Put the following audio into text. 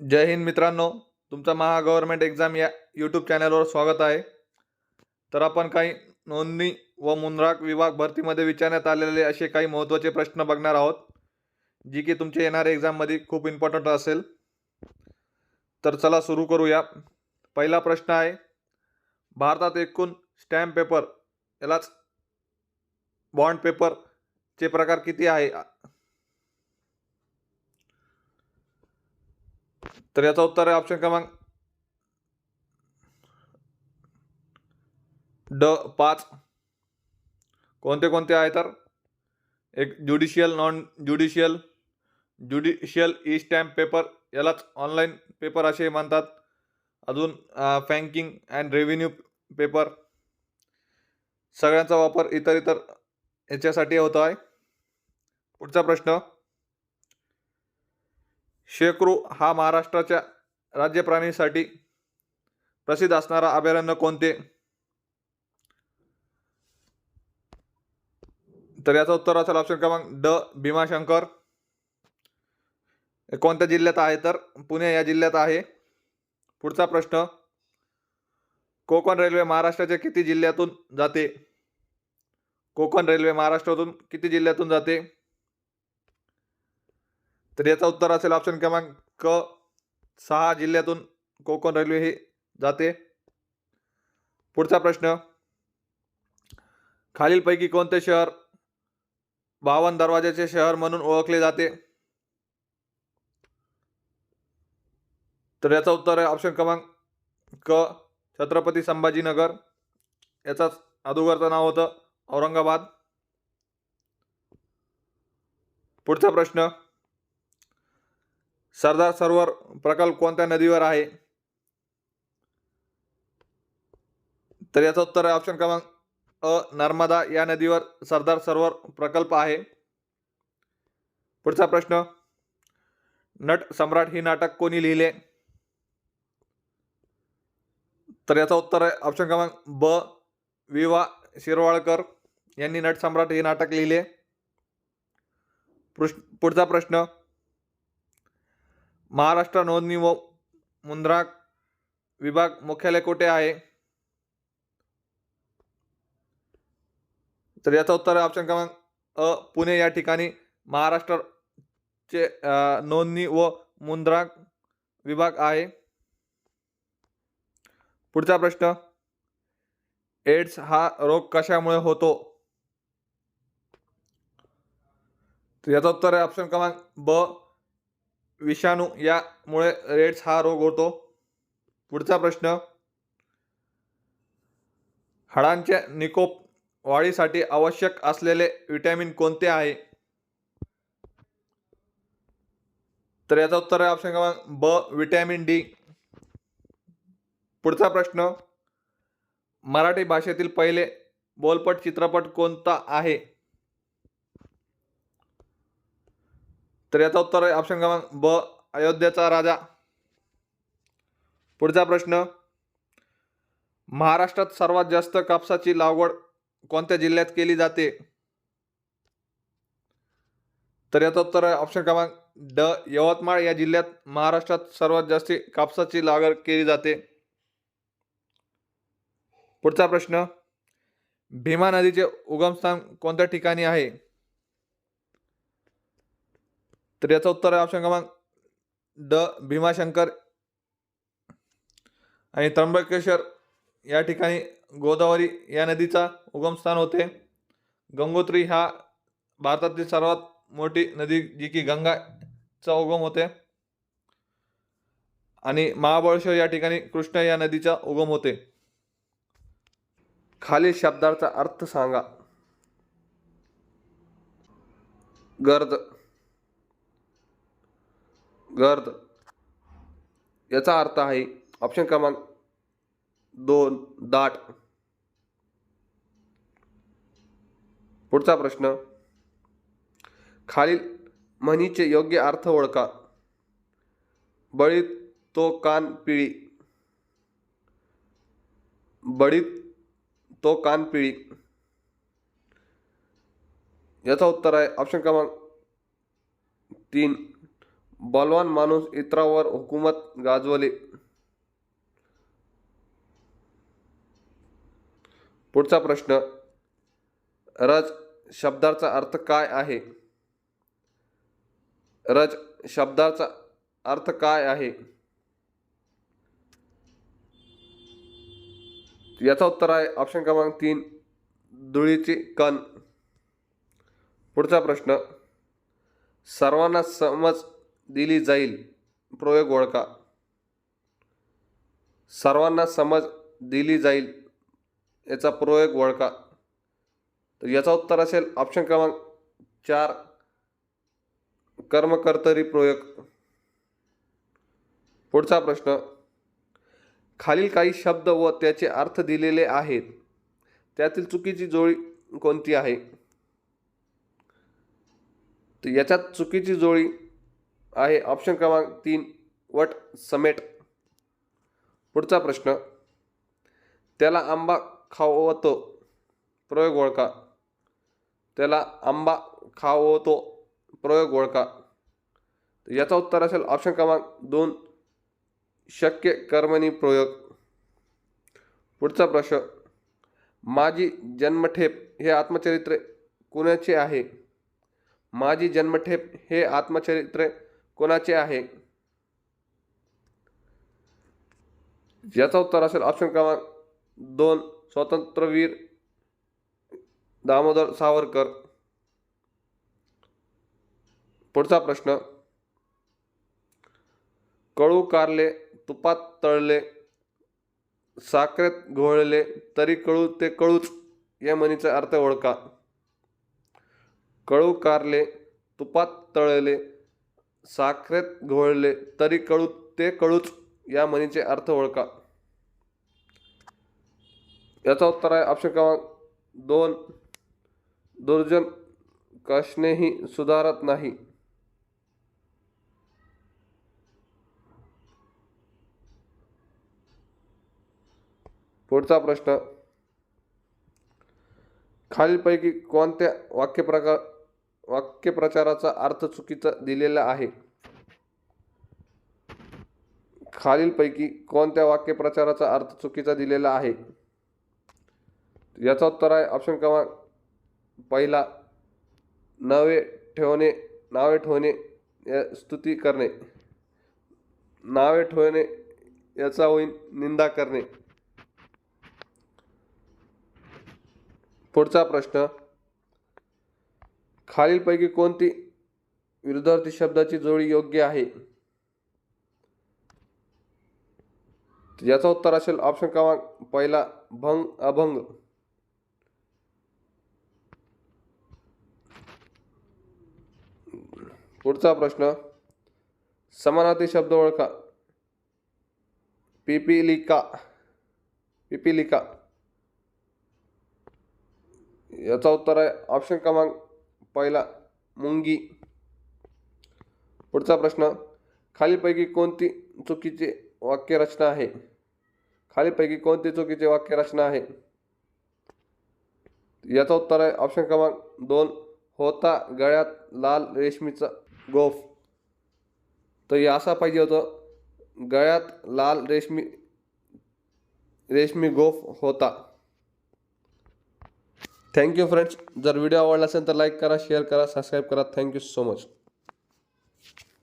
जय हिंद मित्रांनो तुमचं महा गव्हर्नमेंट एक्झाम या यूट्यूब चॅनलवर स्वागत आहे. तर आपण काही नोंदणी व मुंद्राक विभाग भरतीमध्ये विचारण्यात आलेले असे काही महत्त्वाचे प्रश्न बघणार आहोत जी की तुमच्या येणाऱ्या एक्झाममध्ये खूप इम्पॉर्टंट असेल. तर चला सुरू करूया. पहिला प्रश्न आहे भारतात एकूण स्टॅम्प पेपर यालाच बॉन्ड पेपरचे प्रकार किती आहे? तर याचं उत्तर आहे ऑप्शन क्रमांक ड पाच. कोणते कोणते आहे तर? एक judicial non judicial judicial E stamp paper यालाच ऑनलाईन पेपर असे म्हणतात अजून बँकिंग अँड रेव्हेन्यू पेपर सगळ्यांचा वापर इतर इतर याच्यासाठी होतो आहे. पुढचा प्रश्न शेकरू हा महाराष्ट्राच्या राज्यप्राणीसाठी प्रसिद्ध असणारा अभयारण्य कोणते? तर याचं उत्तर असेल ऑप्शन क्रमांक ड भीमाशंकर. कोणत्या जिल्ह्यात आहे तर? पुणे या जिल्ह्यात आहे. पुढचा प्रश्न कोकण रेल्वे महाराष्ट्राच्या किती जिल्ह्यातून जाते? कोकण रेल्वे महाराष्ट्रातून किती जिल्ह्यातून जाते? तर याचं उत्तर असेल ऑप्शन क्रमांक क सहा जिल्ह्यातून कोकण रेल्वे ही जाते. पुढचा प्रश्न. खालीलपैकी कोणते शहर बावन दरवाज्याचे शहर म्हणून ओळखले जाते? तर याचं उत्तर आहे ऑप्शन क्रमांक क छत्रपती संभाजीनगर. याचाच अगोदरचं नाव होतं औरंगाबाद. पुढचा प्रश्न. सरदार सरोवर प्रकल्प कोणत्या नदीवर आहे? तर याचं उत्तर आहे ऑप्शन क्रमांक अ नर्मदा. या नदीवर सरदार सरोवर प्रकल्प आहे. पुढचा प्रश्न. नट सम्राट ही नाटक कोणी लिहिले? तर याचं उत्तर आहे ऑप्शन क्रमांक ब विवा शिरवाळकर यांनी नट सम्राट हे नाटक लिहिले. पुढचा प्रश्न. महाराष्ट्र नोंदणी व मुंद्रा विभाग मुख्यालय कुठे आहे? तर याचं उत्तर आहे ऑप्शन क्रमांक अ पुणे. या ठिकाणी महाराष्ट्राचे नोंदणी व मुंद्रा विभाग आहे. पुढचा प्रश्न. एड्स हा रोग कशामुळे होतो? तर याचं उत्तर आहे ऑप्शन क्रमांक ब विषाणू यामुळे रेड्स हा रोग होतो. पुढचा प्रश्न. हाडांच्या निकोप वाढीसाठी आवश्यक असलेले विटॅमिन कोणते आहे? तर याचं उत्तर आहे ऑप्शन क्रमांक ब विटॅमिन डी. पुढचा प्रश्न. मराठी भाषेतील पहिले बोलपट चित्रपट कोणता आहे? तर याचं उत्तर आहे ऑप्शन क्रमांक ब अयोध्येचा राजा. पुढचा प्रश्न महाराष्ट्रात सर्वात जास्त कापसाची लागवड कोणत्या जिल्ह्यात केली जाते? तर याचं उत्तर आहे ऑप्शन क्रमांक ड यवतमाळ. या जिल्ह्यात महाराष्ट्रात सर्वात जास्त कापसाची लागवड केली जाते. पुढचा प्रश्न भीमा नदीचे उगमस्थान कोणत्या ठिकाणी आहे? तर याचं उत्तर आहे ऑप्शन क्रमांक ड भीमाशंकर आणि त्र्यंबकेश्वर. या ठिकाणी गोदावरी या नदीचा उगमस्थान होते. गंगोत्री हा भारतातील सर्वात मोठी नदी जी की गंगाचा उगम होते. आणि महाबळेश्वर या ठिकाणी कृष्ण या नदीचा उगम होते. खालील शब्दाचा अर्थ सांगा. गर्द. गर्द. याचा अर्थ आहे ऑप्शन क्रमांक दोन दाट. पुढचा प्रश्न खालील म्हणीचे योग्य अर्थ ओळखा. बळीत तो कान पिळी. बळीत तो कान पिळी. याचा उत्तर आहे ऑप्शन क्रमांक तीन. बलवान माणूस इतरावर हुकूमत गाजवले. पुढचा प्रश्न रज शब्दाचा अर्थ काय आहे? रज शब्दाचा अर्थ काय आहे? याचा उत्तर आहे ऑप्शन क्रमांक तीन धुळीची कण. पुढचा प्रश्न सर्वांना समज दिली जाईल. प्रयोग ओळखा. सर्वांना समज दिली जाईल याचा प्रयोग ओळखा. तर याचा उत्तर असेल ऑप्शन क्रमांक चार कर्मकर्तरी प्रयोग. पुढचा प्रश्न खालील काही शब्द व त्याचे अर्थ दिलेले आहेत. त्यातील चुकीची जोडी कोणती आहे? तर याच्यात चुकीची जोडी आहे. ऑप्शन क्रमांक तीन वट समेट. पुढचा प्रश्न. त्याला आंबा खावतो प्रयोग ओळखा. त्याला आंबा खावतो प्रयोग ओळखा. याचा उत्तर असेल ऑप्शन क्रमांक दोन शक्य कर्मणी प्रयोग. पुढचा प्रश्न. माझी जन्मठेप हे आत्मचरित्र कुणाचे आहे? माझी जन्मठेप हे आत्मचरित्र कोणाचे आहे? याचा उत्तर असेल ऑप्शन क्रमांक दोन स्वातंत्र्यवीर दामोदर सावरकर. पुढचा प्रश्न कळू कारले तुपात तळले साखरेत घोळले तरी कळू ते कळूच या म्हणीचा अर्थ ओळखा. कळू कारले तुपात तळले साखरेत घोळले तरी कळू ते कळूच या म्हणीचे अर्थ ओळखा. याचा उत्तर आहे ऑप्शन क्रमांक दोन. दुर्जन कशनेही सुधारत नाही. पुढचा प्रश्न. खालीलपैकी कोणत्या वाक्यप्रकार वाक्यप्रचाराचा अर्थ चुकीचा दिलेला आहे. खालीलपैकी कोणत्या वाक्यप्रचाराचा अर्थ चुकीचा दिलेला आहे? याचा उत्तर आहे ऑप्शन क्रमांक पहिला नवे ठेवणे नावे ठेवणे या स्तुती करणे. नावे ठेवणे याचा होईल निंदा करणे. पुढचा प्रश्न खालीलपैकी कोणती विरुद्धार्थी शब्दाची जोडी योग्य आहे? याचा उत्तर असेल ऑप्शन क्रमांक पहिला भंग अभंग. पुढचा प्रश्न समानार्थी शब्द ओळखा. पिपिलिका पिपिलिका. याचा उत्तर आहे ऑप्शन क्रमांक पहिला मुंगी. पुढचा प्रश्न खालीलपैकी कोणती चुकीची वाक्यरचना आहे? खालीलपैकी कोणती चुकीची वाक्यरचना आहे? याचा उत्तर आहे ऑप्शन क्रमांक दोन होता गळ्यात लाल रेशमीचा गोफ. तर हे असा पाहिजे होतं गळ्यात लाल रेशमी रेशमी गोफ होता. थँक्यू फ्रेंड्स जर व्हिडिओ आवडला असेल तर लाईक करा शेअर करा सबस्क्राईब करा. Thank you so much